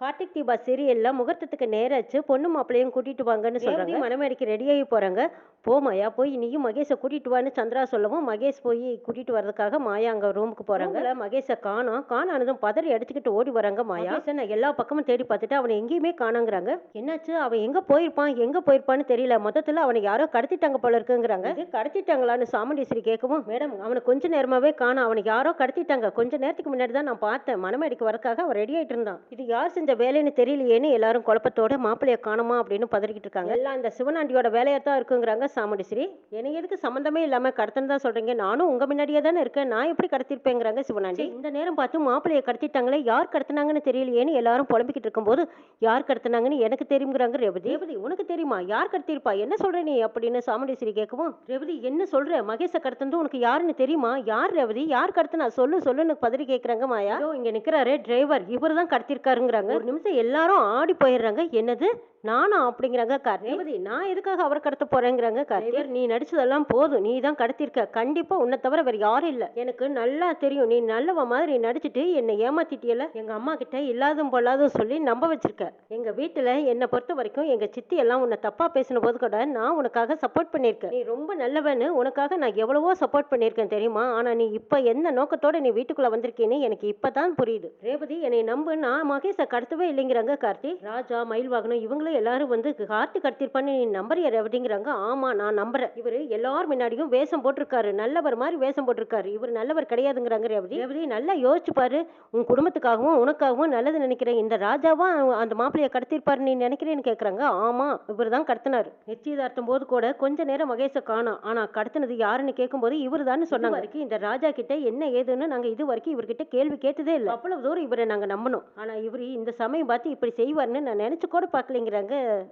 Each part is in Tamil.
கார்த்திக் தீபா சீரியல்ல முகூர்த்தத்துக்கு நேராச்சு பொண்ணு மாப்பிள்ளையும் கூட்டிட்டு வாங்கன்னு சொல்றாங்க. மனமேடிக்கு ரெடியாகி போறாங்க? போ மாயா போய் நீயும் மகேஷை கூட்டிட்டு வான்னு சந்திரா சொல்லவும் மகேஷ் போய் கூட்டிட்டு வர்றதுக்காக மாயா அங்க ரூமுக்கு போறாங்க. மகேஷை காணோம் காணானதும் பதறி அடிச்சுக்கிட்டு ஓடி வராங்க மாயா. நான் எல்லா பக்கமும் தேடி பார்த்துட்டு அவனை எங்கேயுமே காணோங்கிறாங்க. என்னாச்சு? அவன் எங்க போயிருப்பான்? எங்க போயிருப்பான்னு தெரியல. மொத்தத்துல அவனை யாரோ கடத்திட்டாங்க போல இருக்குங்கிறாங்க. கடத்திட்டாங்களான்னு சாமுண்டீஸ்வரி கேட்கவும் மேடம் அவனை கொஞ்ச நேரமாவே காணோம் அவனுக்கு யாரோ கடத்திட்டாங்க. கொஞ்ச நேரத்துக்கு முன்னாடி தான் நான் பார்த்தேன். மனமேடிக்கு வரக்காக அவன் ரெடி ஆயிட்டு இருந்தான். இது யார் செஞ்ச வேலைன்னு தெரியலையேன்னு எல்லாரும் குழப்பத்தோட மாப்பிள்ளைய காணுமா? அப்படின்னு பதறிக்கிட்டு இருக்காங்க. எல்லாம் இந்த சிவனாண்டியோட வேலையா தான் இருக்குங்கிறாங்க சாமுண்டீஸ்வரி எனக்கு எதுக்கு சம்மந்தமே இல்லாம கடத்தன்னு தான் சொல்றீங்க? நானும் உங்க முன்னாடியே தானே இருக்கேன். நான் எப்படி கடத்திருப்பேங்கிறாங்க சிவனாண்டி. இந்த நேரம் பார்த்து மாப்பிள்ளைய கடத்திட்டாங்களே யார் கடத்தினாங்கன்னு தெரியலையேன்னு எல்லாரும் புலம்பிக்கிட்டு இருக்கும்போது யார் கடத்தினாங்கன்னு எனக்கு தெரியுங்கிறாங்க ரேவதி. ரேவதி உனக்கு தெரியுமா? யார் கடத்திருப்பா என்ன சொல்ற நீ? அப்படின்னு சாமுண்டீஸ்வரி கேட்கவும் ரேவதி என்ன சொல்ற? மகேஷ கடத்தந்து உனக்கு யாருன்னு தெரியுமா? யார் ரேவதி? யார் கடத்தினா? சொல்லு சொல்லுன்னு பதறி கேக்குறாங்க மாயா. இங்க நிக்கிறாரு டிரைவர். இவர் தான் கடத்திருக்காருங்கிறாங்க ஒரு நிமிஷம் எல்லாரும் ஆடி போயிடுறாங்க. என்னது? நானா அப்படிங்கிறாங்க கார் ரேவதி நான் எதுக்காக அவர் கடத்த போறேங்கிறாங்க கார்த்தியர் நீ நடிச்சதெல்லாம் போதும். நீ தான் கடத்திருக்க. கண்டிப்பா உன்னை தவிர வேற யாரும் இல்ல. எனக்கு நல்லா தெரியும். நீ நல்லவ மாதிரி நடிச்சிட்டு என்னை ஏமாத்திட்டியல எங்க அம்மா கிட்ட இல்லாதும் பொல்லாதும் சொல்லி நம்ப வச்சிருக்க. எங்க வீட்டுல என்னை பொறுத்த வரைக்கும் எங்க சித்தி எல்லாம் உன்னை தப்பா பேசின போது கூட நான் உனக்காக சப்போர்ட் பண்ணியிருக்கேன். நீ ரொம்ப நல்லவன்னு உனக்காக நான் எவ்வளவோ சப்போர்ட் பண்ணியிருக்கேன் தெரியுமா? ஆனா நீ இப்ப எந்த நோக்கத்தோட நீ வீட்டுக்குள்ள வந்திருக்கேன்னு எனக்கு இப்பதான் புரியுது. ரேவதி என்னை நம்பு. நான் மகேஷை கடத்தவே இல்லைங்கிறாங்க கார்த்தி. ராஜா மயில் வாகனம் இவங்களும் எல்லாரும் வந்து கார்த்தி கடத்திருப்பான்னு நீ நம்புறியா ரேவதிங்கிறாங்க ஆமா நான் நம்புறேன். இவரு எல்லார் முன்னாடியும் வேஷம் போட்டிருக்காரு. நல்லவர் மாதிரி வேஷம் போட்டிருக்காரு. இவர் நல்லவர் கிடையாதுங்கிறாங்க ரேவதி. ரேவதி நல்லா யோசிச்சு பாரு உன் குடும்பத்துக்காகவும் உனக்காகவும் நல்லது நினைக்கிறேன். இந்த ராஜாவா அந்த மாப்பிள்ளைய கடத்திருப்பாரு நீ நினைக்கிறேன்னு கேக்குறாங்க. ஆமா இவர் தான் கடத்தினாரு. நிச்சயதார்த்தம் போது கூட கொஞ்ச நேரம் மகேஷை காணோம் ஆனா கடத்தினது யாருன்னு கேட்கும்போது இவர் தான் சொன்னாங்க. வரைக்கும் இந்த ராஜா கிட்ட என்ன ஏதுன்னு நாங்க இது வரைக்கும் இவர்கிட்ட கேள்வி கேட்டதே இல்லை. அவ்வளவு தூரம் இவரை நாங்க நம்பணும். ஆனா இவர் இந்த சமயம் பார்த்து இப்படி செய்வார்னு நான் நினைச்சு கூட பார்க்கலைங்கிறாங்க.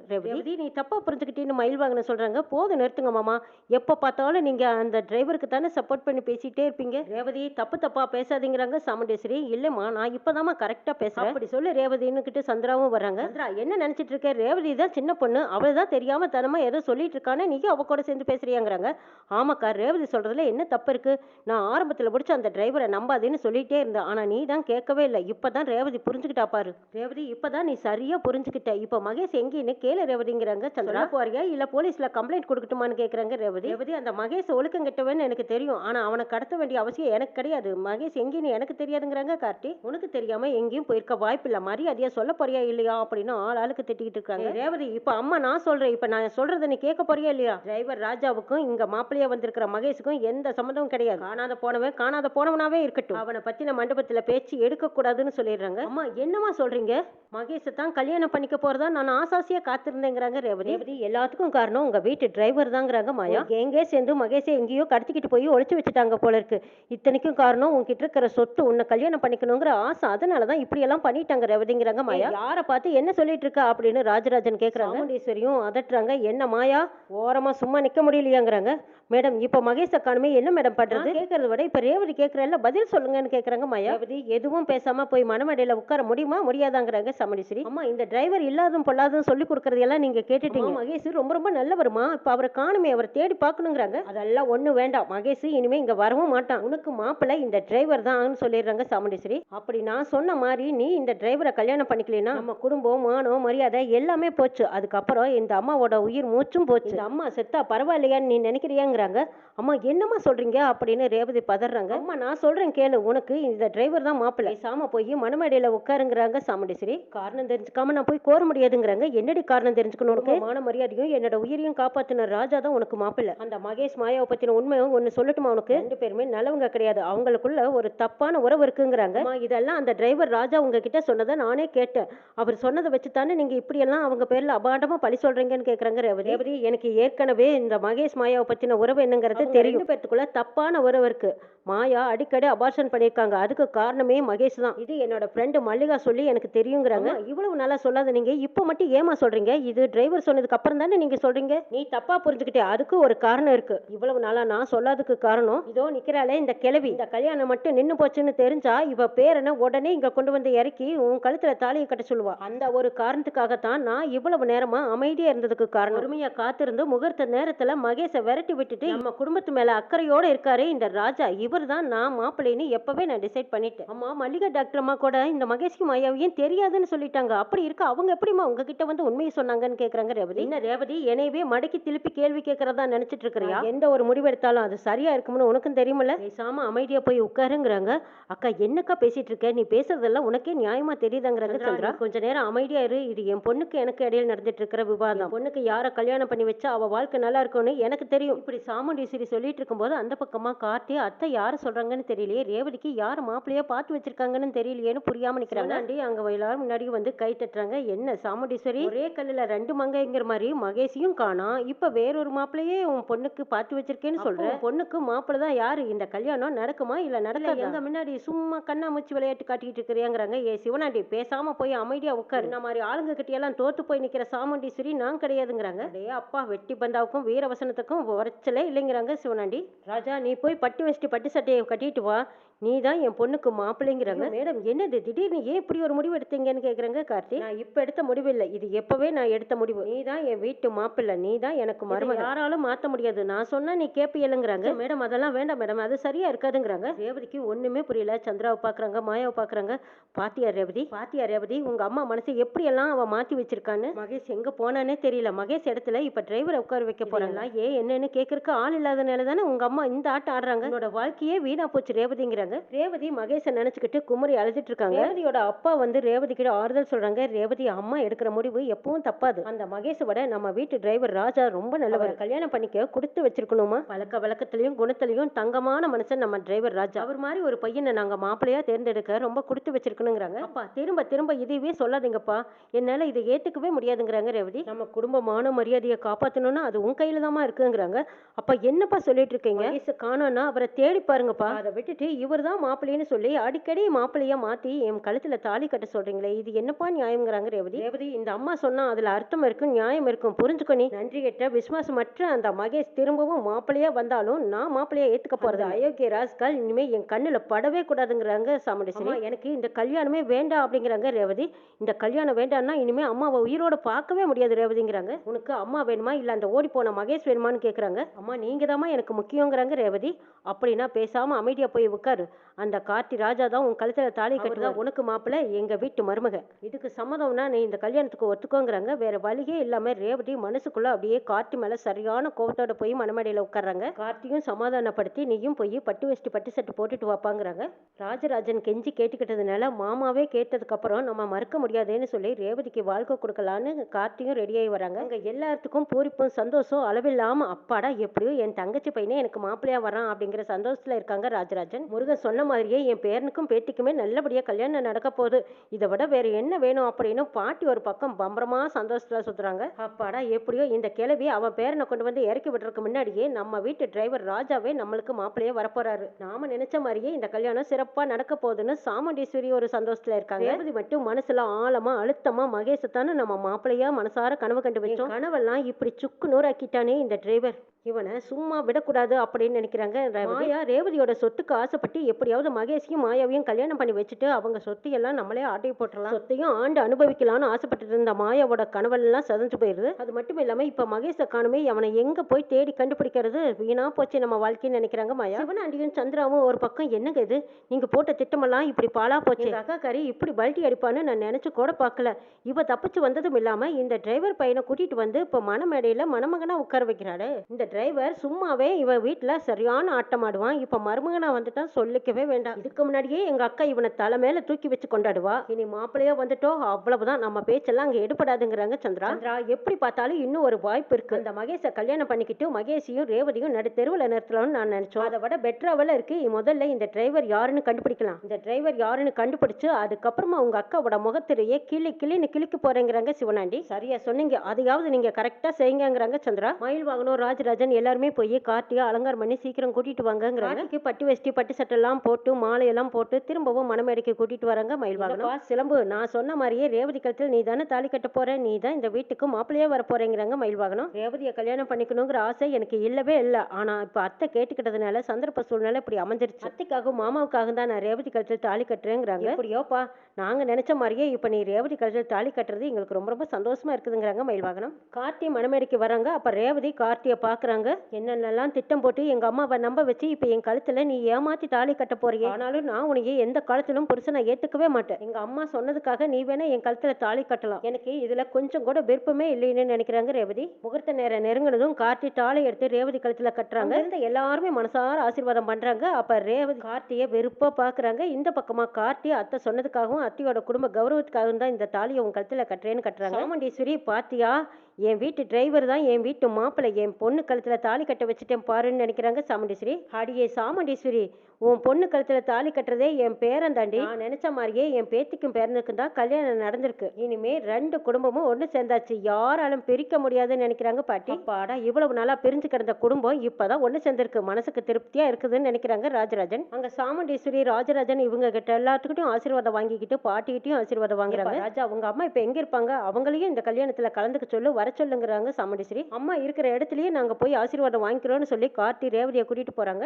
ரேவதி நீ தப்பா புரிஞ்சுக்கிட்டேன்னு மயில் வாங்கின சொல்றாங்க. போதும் நிறுத்துங்க மாமா. எப்ப பார்த்தாலும் நீங்க அந்த டிரைவருக்கு தானே சப்போர்ட் பண்ணி பேசிட்டே இருப்பீங்க. ரேவதி தப்பு தப்பா பேசாதீங்கிறாங்க சாமுண்டேஸ்வரி. இல்லம்மா நான் இப்பதாம்மா கரெக்டா பேசுறேன். அப்படி சொல்லு ரேவதின்னு கிட்ட சந்திராவும் வராங்க சந்திரா என்ன நினைச்சிட்டு இருக்க? ரேவதி தான் சின்ன பொண்ணு. அவள் தான் தெரியாம தனமா ஏதோ சொல்லிட்டு இருக்கானே நீங்க அவ கூட சேர்ந்து பேசுறியாங்கிறாங்க. ஆமாக்கா ரேவதி சொல்றதுல என்ன தப்பு இருக்கு? நான் ஆரம்பத்துல பிடிச்ச அந்த டிரைவரை நம்பாதேன்னு சொல்லிட்டே இருந்தேன். ஆனா நீ தான் கேட்கவே இல்லை. இப்பதான் ரேவதி புரிஞ்சுக்கிட்டா பாரு. ரேவதி இப்பதான் நீ சரியா புரிஞ்சுக்கிட்ட. இப்ப மகேஷ் எங்கேன்னு கேளு ரேவதிங்கிறாங்க. சந்திரா போறியா? இல்ல போலீஸ்ல கம்ப்ளைண்ட் கொடுக்கட்டுமான்னு கேக்குறாங்க ரேவதி. ரேவதி அந்த மகேஷ் ஒழுக்கம் கெட்டவன்னு எனக்கு தெரியும். ஆனா அவனை கடத்த வேண்டிய அவசியம் எனக்கு கிடையாது. மகேஷ் எங்கேன்னு எனக்கு தெரியாதுங்கிறாங்க கார்த்தி. உனக்கு தெரியாம எங்கேயும் போயிருக்க வாய்ப்பு இல்ல மரியாதையா சொல்ல போறியா இல்லையா அப்படின்னு ஆள் ஆளுக்கு திட்டிக்கிட்டு இருக்காங்க. ரேவதி இப்ப அம்மா நான் சொல்றேன். இப்ப நான் சொல்றதை நீ கேட்க போறியா இல்லையா? டிரைவர் ராஜாவுக்கும் இங்க மாப்பிள்ளையா வந்திருக்கிற மகேஷுக்கும் எந்த சம்மந்தமும் கிடையாது. காணாத போனவன் காணாத போனவனாவே இருக்கட்டும். அவனை பத்தின மண்டபத்துல பேச்சு எடுக்க கூடாதுன்னு சொல்லிடுறாங்க. அம்மா என்னம்மா சொல்றீங்க? மகேஷை தான் கல்யாணம் பண்ணிக்க போறதா? நான் ஆசாசியா காத்திருந்தேங்கிறாங்க ரேவதி. ரேவதி எல்லாத்துக்கும் காரணம் உங்க வீட்டு டிரைவர் தாங்கிறாங்க மாயா. எங்கே சேர்ந்து மகேஷை எங்கேயோ கடத்திக்கிட்டு போய் ஒளிச்சு வச்சுட்டாங்க போல இருக்கு. இத்தனைக்கும் காரணம் உன்கிட்ட இருக்கிற சொத்து உன்னை கல்யாணம் பண்ணிக்கணுங்கிற ஆசை. அதனாலதான் இப்படி எல்லாம் பண்ணிட்டாங்க ரேவதிங்கிறாங்க மாயா. யாரை பார்த்து என்ன சொல்லிட்டு இருக்கா அப்படின்னு ராஜராஜன் கேக்குறாங்க. சாமுண்டீஸ்வரியும் அதட்டுறாங்க. என்ன மாயா? ஓரமா சும்மா நிக்க முடியலையாங்கிறாங்க. மேடம் இப்ப மகேஷ் அக்கானுமே என்ன மேடம் பண்றது? கேக்குறத விட இப்ப ரேவதி கேக்குறல்ல பதில் சொல்லுங்கன்னு கேக்குறாங்க மாயா. ரேவதி எதுவும் பேசாம போய் மனமடையில உட்கார முடியுமா? முடியாதாங்கிறாங்க சமணீஸ்வரி அம்மா இந்த டிரைவர் இல்லாதும் பொல்லாதும் சொல்லி கொடுக்கறதெல்லாம் நீங்க கேட்டுட்டீங்க. மகேஷ் ரொம்ப ரொம்ப நல்லவருமா இப்ப அவரை காணுமே அவரை தேடி பார்க்கணுங்கிறாங்க. அதெல்லாம் ஒண்ணு வேண்டாம். மகேஷ் இனிமே இங்க வரவும் மாட்டான். உனக்கு மாப்பிள்ளை இந்த டிரைவர் தான் சொல்லிடுறாங்க சாமுண்டீஸ்வரி. அப்படி நான் சொன்ன மாதிரி நீ இந்த டிரைவரை கல்யாணம் பண்ணிக்கலைன்னா நம்ம குடும்பம் மானம் மரியாதை எல்லாமே போச்சு. அதுக்கப்புறம் இந்த அம்மாவோட உயிர் மூச்சும் போச்சு. இந்த அம்மா செத்தா பரவாயில்லையான்னு நீ நினைக்கிறியாங்கிறாங்க. அம்மா என்னம்மா சொல்றீங்க? அப்படின்னு ரேவதி பதறாங்க. அம்மா நான் சொல்றேன் கேளு. உனக்கு இந்த டிரைவர் தான் மாப்பிள்ளை. சாம போய் மணமேடையில உட்காருங்கிறாங்க சாமுண்டீஸ்வரி. காரணம் தெரிஞ்சுக்காம நான் போய் கோர முடியாதுங்கிறாங்க. என்னடி காரணம் தெரிஞ்சுக்கணும் உனக்கு? மான மரியாதையும் என்னோட உயிரையும் காப்பாத்தின ராஜா தான் உனக்கு மாப்பிள்ளை. அந்த மகேஷ் மாயாவை பத்தின உண்மையும் ஒன்னு சொல்லட்டுமா உனக்கு? ரெண்டு பேருமே நல்லவங்க கிடையாது. அவங்களுக்குள்ள ஒரு தப்பான உறவு இருக்குங்கிறாங்க. இதெல்லாம் அந்த டிரைவர் ராஜா உங்ககிட்ட சொன்னதை நானே கேட்டேன். அவர் சொன்னதை வச்சு தானே நீங்க இப்படி எல்லாம் அவங்க பேர்ல அபாண்டமா பழி சொல்றீங்கன்னு கேக்குறாங்க ரேவதி. எனக்கு ஏற்கனவே இந்த மகேஷ் மாயாவை பத்தின உறவு என்னங்கிறது தெரியும். ரெண்டு பேத்துக்குள்ள தப்பான உறவு இருக்கு. மாயா அடிக்கடி அபார்ஷன் பண்ணியிருக்காங்க. அதுக்கு காரணமே மகேஷ் தான். இது என்னோட ஃப்ரெண்டு மல்லிகா சொல்லி எனக்கு தெரியுங்கிறாங்க. இவ்வளவு நாளா சொல்லாத நீங்க. இப்போ மட்டும் ஏமா சொல்றீங்க? இது டிரைவர் சொன்னதுக்கு அப்புறம் தானே நீங்க சொல்றீங்க? நீ தப்பா புரிஞ்சுக்கிட்டே. அதுக்கு ஒரு காரணம் இருக்கு. இவ்வளவு நாளா நான் சொல்லாததுக்கு காரணம் இதோ நிக்கிறாளே இந்த கிழவி. இந்த கல்யாணம் மட்டும் நின்னு போச்சுன்னு தெரிஞ்சா இவ பேரனை உடனே இங்க கொண்டு வந்து இறக்கி உன் கழுத்துல தாலியை கட்ட சொல்லுவா. அந்த ஒரு காரணத்துக்காகத்தான் நான் இவ்வளவு நேரமா அமைதியா இருந்ததுக்கு காரணம். பொறுமையா காத்திருந்து முகூர்த்த நேரத்துல மகேஷை விரட்டி விட்டுட்டு நம்ம குடும்பத்து மேல அக்கறையோட இருக்காரு இந்த ராஜா. இவர் தான் நான் மாப்பிள்ளைன்னு எப்பவே நான் டிசைட் பண்ணிட்டேன். அம்மா மல்லிகா டாக்டர் அம்மா கூட இந்த மகேஷ்க்கு மாயாவையும் தெரியாதுன்னு சொல்லிட்டாங்க. அப்படி இருக்க அவங்க எப்படிம்மா உங்ககிட்ட வந்து உண்மையை சொன்னாங்கன்னு கேக்குறாங்க ரேவதி. என்ன ரேவதி? என்னையவே மடக்கி திருப்பி கேள்வி கேட்கறதா நினைச்சிட்டு இருக்கிறியா? எந்த ஒரு முடிவு எடுத்தாலும் அது சரியா இருக்கும்னு உனக்கும் தெரியுமில்ல? பேசாம அமைதியா போய் உட்காருங்கிறாங்க. அக்கா என்னக்கா பேசிட்டு இருக்க? நீ பேசுறதெல்லாம் உனக்கே நியாயமா தெரியுதாங்கிறாங்க சந்திரா கொஞ்ச நேரம் அமைதியா இரு. இது என் பொண்ணுக்கு எனக்கு இடையில நடந்துட்டு இருக்கிற விவாதம். பொண்ணுக்கு யார கல்யாணம் பண்ணி வச்சா அவ வாழ்க்கை நல்லா இருக்கும்னு எனக்கு தெரியும். இப்படி சாமுண்டீஸ்வரி சொல்லிட்டு இருக்கும்போது அந்த பக்கமா கார்த்தி அத்தை யார சொல்றாங்கன்னு தெரியலையே? ரேவதிக்கு யார மாப்பிள்ளையா பார்த்து வச்சிருக்காங்கன்னு தெரியலையேன்னு புரியாம நிக்கிறாங்க. அங்க எல்லாரும் முன்னாடி வந்து கை தட்டுறாங்க. என்ன சாமுண்டீஸ்வரி ஒரே கல்லுல ரெண்டு மங்கைங்கிற மாதிரி மகேஷையும் காணோம் இப்ப வேறொரு மாப்பிள்ளையே உன் பொண்ணுக்கு பார்த்து வச்சிருக்கேன்னு சொல்ற. உன் பொண்ணுக்கு மாப்பிள்ளை தான் யாரு? இந்த கல்யாணம் நடக்குமா இல்ல நடக்காது? எங்க முன்னாடி சும்மா கண்ணாமூச்சி விளையாட்டு காட்டிட்டு இருக்கிறியாங்கிறாங்க ஏ சிவனாண்டி பேசாம போய் அமைதியா உட்காரு. இந்த மாதிரி ஆளுங்க கிட்ட எல்லாம் தோத்து போய் நிக்கிற சாமுண்டீஸ்வரி நான் கிடையாதுங்கிறாங்க. அடே அப்பா வெட்டி பந்தாவுக்கும் வீரவசனத்துக்கும் உரைச்சலே இல்லைங்கிறாங்க சிவனாண்டி. ராஜா நீ போய் பட்டு வெஸ்டி பட்டு சட்டையை கட்டிட்டு வா. நீ தான் என் பொண்ணுக்கு மாப்பிள்ளைங்கிறாங்க மேடம் என்னது? திடீர்னு ஏன் இப்படி ஒரு முடிவு எடுத்தீங்கன்னு கேக்குறாங்க கார்த்தி? நான் இப்ப எடுத்த முடிவு இல்லை. இது எப்பவே நான் எடுத்த முடிவு. நீ தான் என் வீட்டு மாப்பிள்ளை. நீ தான் எனக்கு மருமக. யாராலும் மாத்த முடியாது. நான் சொன்னா நீ கேப்பியலுங்கிறாங்க. மேடம் அதெல்லாம் வேண்டாம் மேடம். அது சரியா இருக்காதுங்கிறாங்க. ரேவதிக்கு ஒண்ணுமே புரியல. சந்திராவை பாக்குறாங்க மாயாவை பாக்குறாங்க. பாத்தியா ரேவதி? பாத்தியா ரேவதி? உங்க அம்மா மனசை எப்படி எல்லாம் அவ மாத்தி வச்சிருக்கான்னு? மகேஷ் எங்க போனானே தெரியல. மகேஷ் இடத்துல இப்ப டிரைவரை உட்கார வைக்க போறாங்களா? ஏன் என்னன்னு கேக்குறதுக்கு ஆள் இல்லாதனால தானே உங்க அம்மா இந்த ஆட்டம் ஆடுறாங்க? என்னோட வாழ்க்கையே வீணா போச்சு ரேவதிங்கிறாங்க. ரேவதி மகேஷை நினைச்சுக்கிட்டு குமரி அழுதுட்டு இருக்காங்க. ரேவதியோட அப்பா வந்து ரேவதி கிட்ட ஆறுதல் சொல்றாங்க. ரேவதி அம்மா எடுக்கிற முடிவு எப்பவும் தப்பாது. அந்த மகேஷை விட நம்ம வீட்டு டிரைவர் ராஜா ரொம்ப நல்லவர். கல்யாணம் பண்ணிக்க கொடுத்து வச்சிருக்கணுமா? பழக்க வழக்கத்திலையும் குணத்திலையும் தங்கமான மனுஷன் நம்ம டிரைவர் ராஜா. அவர் மாதிரி ஒரு பையனை நாங்க மாப்பிள்ளையா தேர்ந்தெடுக்க ரொம்ப கொடுத்து வச்சிருக்கணுங்கிறாங்க. அப்பா திரும்ப திரும்ப இதுவே சொல்லாதீங்கப்பா. என்னால இதை ஏத்துக்கவே முடியாதுங்கிறாங்க ரேவதி. நம்ம குடும்பமான மரியாதையை காப்பாத்தணும்னா அது உன் கையில தாமா இருக்குங்கிறாங்க. அப்ப என்னப்பா சொல்லிட்டு இருக்கீங்க? காணோம்னா அவரை தேடி பாருங்கப்பா. அதை விட்டுட்டு இவர் தான் மாப்பிள்ளைன்னு சொல்லி அடிக்கடி மாப்பிள்ளையா மாத்தி என் கழுத்துல தாலி கட்ட சொல்றீங்களே இது என்னப்பா நியாயம்ங்கிறாங்க ரேவதி. ரேவதி இந்த அம்மா சொன்னா அதுல அர்த்தம் இருக்கும் நியாயம் இருக்கும் புரிஞ்சுக்கோ நீ. நன்றி கெட்ட விசுவாசமற்ற அந்த மகேஷ் திரும்பவும் மாப்பிள்ளையா வந்தாலும் நான் மாப்பிள்ளையா ஏத்துக்க போறது அயோக்கிய ராஸ்கால் இனிமே என் கண்ணுல படவே கூடாதுங்கிறாங்க சாமுண்டேஸ்வரி. எனக்கு இந்த கல்யாணமே வேண்டாம் அப்படிங்கிறாங்க ரேவதி. இந்த கல்யாணம் வேண்டாம்னா இனிமே அம்மாவை உயிரோட பார்க்கவே முடியாது ரேவதிங்கிறாங்க. உனக்கு அம்மா வேணுமா இல்ல அந்த ஓடி போன மகேஷ் வேணுமான்னு கேக்குறாங்க. அம்மா நீங்க தாம்மா எனக்கு முக்கியங்கிறாங்க ரேவதி. அப்படின்னா பேசாம அமைதியா போய் உட்காரு. அந்த கார்த்தி ராஜா தான் உன் கழுத்துல தாலி கட்டுறதா உனக்கு மாப்பிள்ளை எங்க வீட்டு மருமக. இதுக்கு சம்மதம்னா நீ இந்த கல்யாணத்துக்கு ஒத்துக்கோங்கிறாங்க. வேற வழியே இல்லாம ரேவதி மனசுக்குள்ள அப்படியே கார்த்தி மேல சரியான கோபத்தோட போய் மணமேடையில உட்கார்றாங்க. கார்த்தியும் சமாதானப்படுத்தி நீயும் போய் பட்டு வெஸ்டி பட்டு சட்டை போட்டுட்டு வாப்பாங்கிறாங்க. ராஜராஜன் கெஞ்சி கேட்டுக்கிட்டதுனால மாமாவே கேட்டதுக்கு அப்புறம் நம்ம மறுக்க முடியாதுன்னு சொல்லி ரேவதிக்கு வாழ்க்கை கொடுக்கலான்னு கார்த்தியும் ரெடியாகி வராங்க. அங்க எல்லாத்துக்கும் பூரிப்பும் சந்தோஷம் அளவில்லாம அப்பாடா எப்படியோ என் தங்கச்சி பையனே எனக்கு மாப்பிள்ளையா வரான் அப்படிங்கிற சந்தோஷத்துல இருக்காங்க ராஜராஜன். சொன்ன மாதிரியே என் பேரனுக்கும் பேத்திக்குமே நல்லபடியா கல்யாணம் நடக்க போகுது. இதை விட வேற என்ன வேணும் அப்படின்னு பாட்டி ஒரு பக்கம் பம்பரமா சந்தோஷத்துல சுத்துறாங்க. அப்பாடா எப்படியோ இந்த கிழவி அவன் பேரனை கொண்டு வந்து இறக்கி விடுறதுக்கு முன்னாடியே நம்ம வீட்டு டிரைவர் ராஜாவே நம்மளுக்கு மாப்பிள்ளையே வரப்போறாரு. நாம நினைச்ச மாதிரியே இந்த கல்யாணம் சிறப்பா நடக்க போகுதுன்னு சாமுண்டீஸ்வரி ஒரு சந்தோஷத்துல இருக்காங்க. ரேவதி மட்டும் மனசுல ஆழமா அழுத்தமா மகேசத்தானே நம்ம மாப்பிள்ளையா மனசார கனவு கண்டு வச்சோம். கனவெல்லாம் இப்படி சுக்கு நூறாக்கிட்டானே இந்த டிரைவர் இவனை சும்மா விடக்கூடாது அப்படின்னு நினைக்கிறாங்க மாயா ரேவதியோட சொத்துக்கு ஆசைப்பட்டு எப்படியாவது மகேஷையும் மாயாவையும் கல்யாணம் பண்ணி வச்சுட்டு அவங்க சொத்து எல்லாம் நம்மளே ஆட்டை போட்டுடலாம் சொத்தையும் ஆண்டு அனுபவிக்கலாம்னு ஆசைப்பட்டு இருந்த மாயாவோட கனவெல்லாம் சதஞ்சு போயிருது. அது மட்டும் இல்லாம இப்ப மகேஷ காணுமே அவனை எங்க போய் தேடி கண்டுபிடிக்கிறது? வீணா போச்சு நம்ம வாழ்க்கைன்னு நினைக்கிறாங்க மாயா. சிவனாண்டியும் சந்திராவும் ஒரு பக்கம் என்னங்க இது? நீங்க போட்ட திட்டமெல்லாம் இப்படி பாலா போச்சு. எங்க அக்காக்காரி இப்படி பல்ட்டி அடிப்பான்னு நான் நினைச்சு கூட பார்க்கல. இவ தப்பிச்சு வந்ததும் இல்லாம இந்த டிரைவர் பையனை கூட்டிட்டு வந்து இப்ப மணமேடையில மணமகனா உட்கார வைக்கிறாரு இந்த டிரைவர் சும்மாவே இவ வீட்டுல சரியான ஆட்டம் ஆடுவான். இப்ப மருமகனா வந்துட்டான் சொல்லிக்கவே வேண்டாம். இதுக்கு முன்னாடியே எங்க அக்கா இவனை தலை மேல தூக்கி வச்சு கொண்டாடுவா. இனி மாப்பிள்ளையா வந்துட்டோம் அவ்வளவுதான். நம்ம பேச்செல்லாம் அங்க எடுபடாதுங்கிறாங்க சந்திரா. சந்திரா எப்படி பார்த்தாலும் இன்னும் ஒரு வாய்ப்பு இருக்கு. அந்த மகேஷை கல்யாணம் பண்ணிக்கிட்டு மகேஷையும் ரேவதியும் நடு தெருவில் நிறுத்தலாம்னு நான் நினைச்சோம். அதை விட பெட்டராவில் இருக்கு. முதல்ல இந்த டிரைவர் யாருன்னு கண்டுபிடிக்கலாம். இந்த டிரைவர் யாருன்னு கண்டுபிடிச்சு அதுக்கப்புறமா உங்க அக்காவோட முகத்திலேயே கிளி கிளின்னு கிளிக்க போறேங்கிறாங்க சிவனாண்டி. சரியா சொன்னீங்க. அதையாவது நீங்க கரெக்டா செய்யுங்கங்கிறாங்க சந்திரா. மயில் வாகனம் ராஜராஜன் எல்லாருமே போய் கார்த்தியா அலங்காரம் பண்ணி சீக்கிரம் கூட்டிட்டு வாங்கங்கிறாங்க. பட்டு வெஸ்டி பட்டு சட்டை எல்லாம் போட்டு மாலையெல்லாம் போட்டு திரும்பவும் மணமேடைக்கு கூட்டிட்டு வராங்க மயில் வாகனம் சிலம்பு நான் சொன்ன மாதிரியே ரேவதி கழுத்தில் நீ தானே தாலி கட்ட போற? நீ தான் இந்த வீட்டுக்கு மாப்பிள்ளையே வர போறேங்கிறாங்க மயில் வாகனம் ரேவதியை கல்யாணம் பண்ணிக்கணுங்கிற ஆசை எனக்கு இல்லவே இல்லை. ஆனா இப்ப அத்தை கேட்டுக்கிட்டதுனால சந்தர்ப்ப சூழ்நிலை இப்படி அமைஞ்சிருச்சு. அத்தைக்காகவும் மாமாவுக்காக தான் நான் ரேவதி கழுத்தில் தாலி கட்டுறேங்கிறாங்க. எப்படியோப்பா நாங்கள் நினச்ச மாதிரியே இப்போ நீ ரேவதி கழுத்தில் தாலி கட்டுறது எங்களுக்கு ரொம்ப ரொம்ப சந்தோஷமாக இருக்குதுங்கிறாங்க மயில்வாகனம். கார்த்தி மணமேடைக்கு வராங்க. அப்போ ரேவதி கார்த்தியை பார்க்குறாங்க என்னென்னலாம் திட்டம் போட்டு எங்கள் அம்மாவை நம்ப வச்சு இப்போ என் கழுத்தில் நீ ஏமாற்றி தாலி கட்ட போறியே? ஆனாலும் நான் உனக்கு எந்த காலத்திலும் புருஷனை ஏற்றுக்கவே மாட்டேன். எங்கள் அம்மா சொன்னதுக்காக நீ வேணா என் கழுத்தில் தாலி கட்டலாம். எனக்கு இதில் கொஞ்சம் கூட விருப்பமே இல்லைன்னு நினைக்கிறாங்க ரேவதி. முகூர்த்த நேரம் நெருங்கினதும் கார்த்தி தாலி எடுத்து ரேவதி கழுத்தில் கட்டுறாங்க. இருந்த எல்லாருமே மனசார ஆசீர்வாதம் பண்ணுறாங்க அப்போ ரேவதி கார்த்தியை வெறுப்பாக பார்க்குறாங்க இந்த பக்கமாக கார்த்தி அத்தை சொன்னதுக்காகவும் அத்தையோட குடும்ப கௌரவத்துக்காகவும் தான் இந்த தாலியை உன் கழுத்துல கட்டுறேன்னு கட்டுறாங்க. சாமுண்டீஸ்வரி பாத்தியா? என் வீட்டு டிரைவர் தான் என் வீட்டு மாப்பிள்ளை. என் பொண்ணு கழுத்தில் தாலி கட்ட வச்சுட்டேன் பாருன்னு நினைக்கிறாங்க சாமுண்டீஸ்வரி. அடியே சாமுண்டீஸ்வரி உன் பொண்ணு கழுத்தில் தாலி கட்டுறதே என் பேரன் தாண்டி நான் நினைச்ச மாதிரியே என் பேத்திக்கும் பேரனுக்கும் தான் கல்யாணம் நடந்திருக்கு. இனிமே ரெண்டு குடும்பமும் ஒன்று சேர்ந்தாச்சு. யாராலும் பிரிக்க முடியாதுன்னு நினைக்கிறாங்க பாட்டி. பாடா இவ்வளவு நல்லா பிரிஞ்சு கிடந்த குடும்பம் இப்பதான் ஒன்று சேர்ந்திருக்கு. மனசுக்கு திருப்தியாக இருக்குதுன்னு நினைக்கிறாங்க ராஜராஜன். அங்கே சாமுண்டீஸ்வரி ராஜராஜன் இவங்க கிட்ட எல்லாத்துக்கிட்டையும் ஆசீர்வாதம் வாங்கிக்கிட்டு பாட்டிக்கிட்டையும் ஆசீர்வாதம் வாங்குறாங்க. ராஜா அவங்க அம்மா இப்போ எங்கே இருப்பாங்க? அவங்களையும் இந்த கல்யாணத்தில் கலந்துக்க சொல்லு. வர சொல்லுங்கிறாங்க சாமுண்டீஸ்வரி. அம்மா இருக்கிற இடத்துலயே நாங்க போய் ஆசீர்வாதம் வாங்கிக்கிறோம்னு சொல்லி கார்த்தி ரேவதியை கூட்டிட்டு போறாங்க.